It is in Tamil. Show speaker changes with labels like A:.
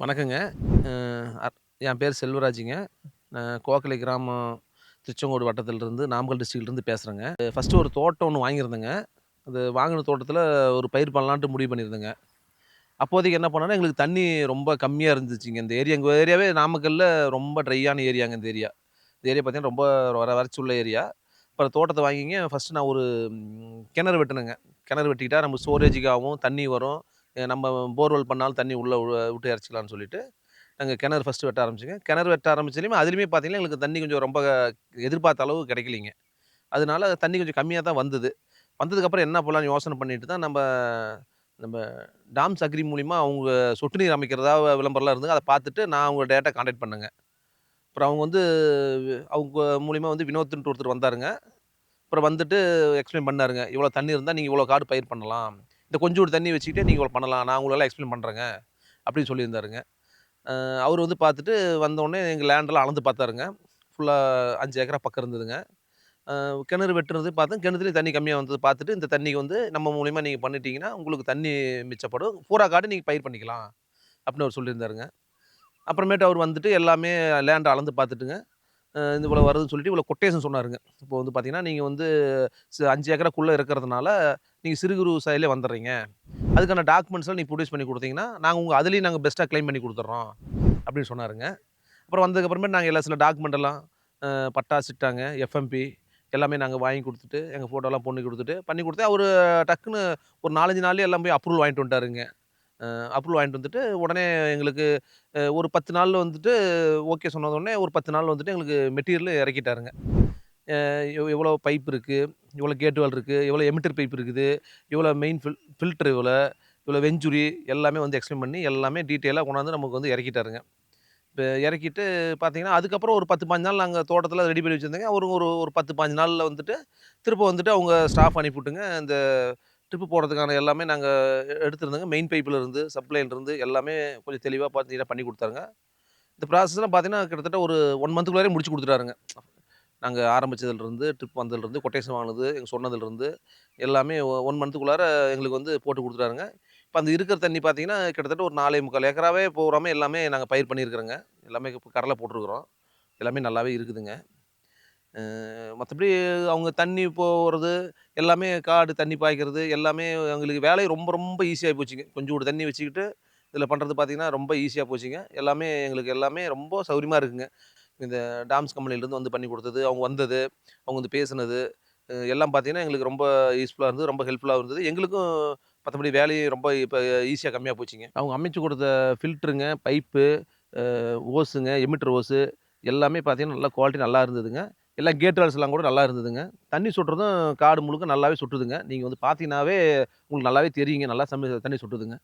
A: வணக்கங்க. அ என் பேர் செல்வராஜுங்க. நான் கோக்கலை கிராமம், திருச்செங்கோடு வட்டத்திலிருந்து, நாமக்கல் டிஸ்ட்ரிக்ட்லேருந்து பேசுகிறேங்க ஃபர்ஸ்ட்டு ஒரு தோட்டம் ஒன்று வாங்கியிருந்தேங்க. அது வாங்கின தோட்டத்தில் ஒரு பயிர் பண்ணலான்ட்டு முடிவு பண்ணியிருந்தேங்க. அப்போதைக்கு என்ன பண்ணேன்னா, எங்களுக்கு தண்ணி ரொம்ப கம்மியாக இருந்துச்சுங்க. இந்த ஏரியா எங்கள் ஏரியாவே நாமக்கல்லில் ரொம்ப ட்ரையான ஏரியாங்க இந்த ஏரியா. இந்த ஏரியா பார்த்தீங்கன்னா, ரொம்ப வர வறட்சி உள்ள ஏரியா. அப்புறம் தோட்டத்தை வாங்கிங்க ஃபர்ஸ்ட்டு நான் ஒரு ம் கிணறு வெட்டினேங்க கிணறு வெட்டிக்கிட்டால் நம்ம ஸ்டோரேஜுக்காகவும் தண்ணி வரும். நம்ம போர்வெல் பண்ணாலும் தண்ணி உள்ளே விட்டு இறச்சிக்கலாம்னு சொல்லிட்டு, நாங்கள் கிணறு ஃபஸ்ட்டு வெட்ட ஆரம்பிச்சிங்க கிணறு வெட்ட ஆரம்பிச்சாலுமே அதுலேயுமே பார்த்தீங்கன்னா, எங்களுக்கு தண்ணி கொஞ்சம் ரொம்ப எதிர்பார்த்த அளவு கிடைக்கலிங்க அதனால தண்ணி கொஞ்சம் கம்மியாக தான் வந்தது. வந்ததுக்கப்புறம் என்ன பண்ணலான்னு யோசனை பண்ணிட்டு தான் நம்ம நம்ம டாம்ஸ் அக்ரி மூலிமா அவங்க சொட்டு நீர் அமைக்கிறதா விளம்பரம்லாம் இருந்தது. அதை பார்த்துட்டு நான் அவங்க டைரக்ட்டா கான்டாக்ட் பண்ணேங்க. அப்புறம் அவங்க வந்து அவங்க மூலிமா வந்து வினோத்ன்ட்டு ஒருத்தர் வந்தாருங்க. அப்புறம் வந்துட்டு எக்ஸ்பிளைன் பண்ணாருங்க. இவ்வளோ தண்ணி இருந்தால் நீங்கள் இவ்வளோ காடு பயிர் பண்ணலாம். இந்த கொஞ்சோடு தண்ணி வச்சுக்கிட்டே நீங்கள் இவ்வளோ பண்ணலாம். நான் உங்களால் எக்ஸ்பிளைன் பண்ணுறேங்க அப்படின்னு சொல்லியிருந்தாருங்க. அவர் வந்து பார்த்துட்டு வந்தோடனே எங்கள் லேண்டெல்லாம் அளந்து பார்த்தாருங்க. ஃபுல்லாக அஞ்சு ஏக்கரா பக்கம் இருந்ததுங்க. கிணறு வெட்டுறது பார்த்தேன். கிணத்துலேயும் தண்ணி கம்மியாக வந்தது பார்த்துட்டு, இந்த தண்ணிக்கு வந்து நம்ம மூலியமா நீங்கள் பண்ணிட்டீங்கன்னா, உங்களுக்கு தண்ணி மிச்சப்படும். பூரா காடு நீங்கள் பயிர் பண்ணிக்கலாம். அப்படின்னு அவர் சொல்லியிருந்தாருங்க. அப்புறமேட்டு அவர் வந்துட்டு எல்லாமே லேண்டை அளந்து பார்த்துட்டுங்க, இது இவ்வளோ வருதுன்னு சொல்லிட்டு இவ்வளோ கொட்டேஷன் சொன்னாருங்க. இப்போ வந்து பார்த்தீங்கன்னா, நீங்கள் வந்து அஞ்சு 5 ஏக்கராக்குள்ள இருக்கிறதுனால, நீங்கள் சிறு குறு வந்துடுறீங்க வந்துர்றீங்க. அதுக்கான டாக்குமெண்ட்ஸ்லாம் நீங்கள் ப்ரொடியூஸ் பண்ணி கொடுத்தீங்கன்னா நாங்கள் உங்கள் அதுலேயும் நாங்கள் பெஸ்ட்டாக க்ளைம் பண்ணி கொடுத்துட்றோம் அப்படின்னு சொன்னாருங்க. அப்புறம் வந்ததுக்கப்புறமேட்டு நாங்கள் எல்லா சில டாக்குமெண்ட் எல்லாம் பட்டா, சிட்டாங்க, எஃப்எம்பி எல்லாமே நாங்கள் வாங்கி கொடுத்துட்டு எங்கள் ஃபோட்டோலாம் பொண்ணு கொடுத்துட்டு பண்ணி கொடுத்து அவர் டக்குனு ஒரு 4, 5 நாள்லயே எல்லாம் போய் அப்ரூவல் வாங்கிட்டு வந்துட்டாருங்க. அப்ரூவல் வாங்கிட்டு வந்துட்டு, உடனே எங்களுக்கு ஒரு 10 நாள்ல வந்துட்டு ஓகே சொன்னதோனே, ஒரு 10 நாள்ல வந்துட்டு எங்களுக்கு மெட்டீரியல் இறக்கிட்டாருங்க. அ எவ் எவ்வளோ பைப் இருக்கு, எவ்வளோ கேட் இருக்குது இருக்கு, எவ்வளோ எமிட்டர் பைப் இருக்குது, எவ்வளோ மெயின் ஃபில் ஃபில்டர் எவ்வளோ, இவ்வளோ வெஞ்சுரி எல்லாமே வந்து எக்ஸ்பிளைன் பண்ணி, எல்லாமே டீட்டெயிலா கொண்டாந்து நமக்கு வந்து இறக்கிட்டாருங்க. இப்ப இறக்கிட்டு பார்த்தீங்கன்னா, அதுக்கப்புறம் ஒரு 10, 15 நாள் நாங்க தோட்டத்தில ரெடி பண்ணி வச்சிருந்தோங்க. ஒரு ஒரு ஒரு 10, 15 நாள்ல வந்துட்டு, திரும்ப வந்துட்டு அவங்க ஸ்டாஃப் அனுப்பிவுட்டுங்க, இந்த ட்ரிப்பு போடுறதுக்கான எல்லாமே நாங்கள் எடுத்துருந்தோங்க. மெயின் பைப்பில் இருந்து, சப்ளைல எல்லாமே கொஞ்சம் தெளிவாக பார்த்து நீட்டா பண்ணி கொடுத்தாருங்க. இந்த ப்ராசஸ்லாம் பார்த்தீங்கன்னா, கிட்டத்தட்ட ஒரு ஒன் மந்த்துக்குள்ளாரே முடிச்சு கொடுத்துட்டாருங்க. நாங்கள் ஆரம்பித்ததுலேருந்து ட்ரிப் வந்ததுலேருந்து கொட்டேஷன் வாங்கினது எங்கள் சொன்னதுலேருந்து எல்லாமே ஒன் மந்த்துக்குள்ளார எங்களுக்கு வந்து போட்டு கொடுத்துட்டாருங்க. இப்போ அந்த இருக்கிற தண்ணி பார்த்தீங்கன்னா, கிட்டத்தட்ட ஒரு 4 1/4 ஏக்கராவே எல்லாமே நாங்கள் பயிர் பண்ணியிருக்கிறோங்க. எல்லாமே இப்போ கடலை போட்டிருக்கிறோம். எல்லாமே நல்லாவே இருக்குதுங்க. மற்றபடி அவங்க தண்ணி போகிறது எல்லாமே காடு தண்ணி பாய்க்கிறது, எல்லாமே எங்களுக்கு வேலை ரொம்ப ரொம்ப ஈஸியாக போச்சுங்க. கொஞ்சூண்டு தண்ணி வச்சுக்கிட்டு, இதில் பண்ணுறது பார்த்தீங்கன்னா, ரொம்ப ஈஸியாக போச்சுங்க. எல்லாமே எங்களுக்கு எல்லாமே ரொம்ப சௌரியமா இருக்குங்க. இந்த டாம்ஸ் கம்பெனிலேருந்து வந்து பண்ணி கொடுத்தது அவங்க வந்தது, அவங்க வந்து பேசுனது, எல்லாம் பார்த்தீங்கன்னா, எங்களுக்கு ரொம்ப யூஸ்ஃபுல்லாக இருந்தது. ரொம்ப ஹெல்ப்ஃபுல்லாக இருந்தது. எங்களுக்கும் மற்றபடி வேலையும் ரொம்ப இப்போ ஈஸியாக கம்மியாக போச்சுங்க. அவங்க அமைச்சு கொடுத்த ஃபில்ட்ருங்க பைப்பு, ஓஸுங்க, எமிட்டர் ஓஸு எல்லாமே பார்த்தீங்கன்னா, நல்லா குவாலிட்டி நல்லா இருந்ததுங்க. எல்லா கேட் வால்ஸ்லாம் கூட நல்லா இருந்ததுங்க. தண்ணி சுட்டுறதும் காடு முழுக்க நல்லாவே சுட்டுதுங்க நீங்கள் வந்து பார்த்தீங்கன்னாவே, உங்களுக்கு நல்லாவே தெரியுங்க. நல்லா தண்ணி சுட்டுதுங்க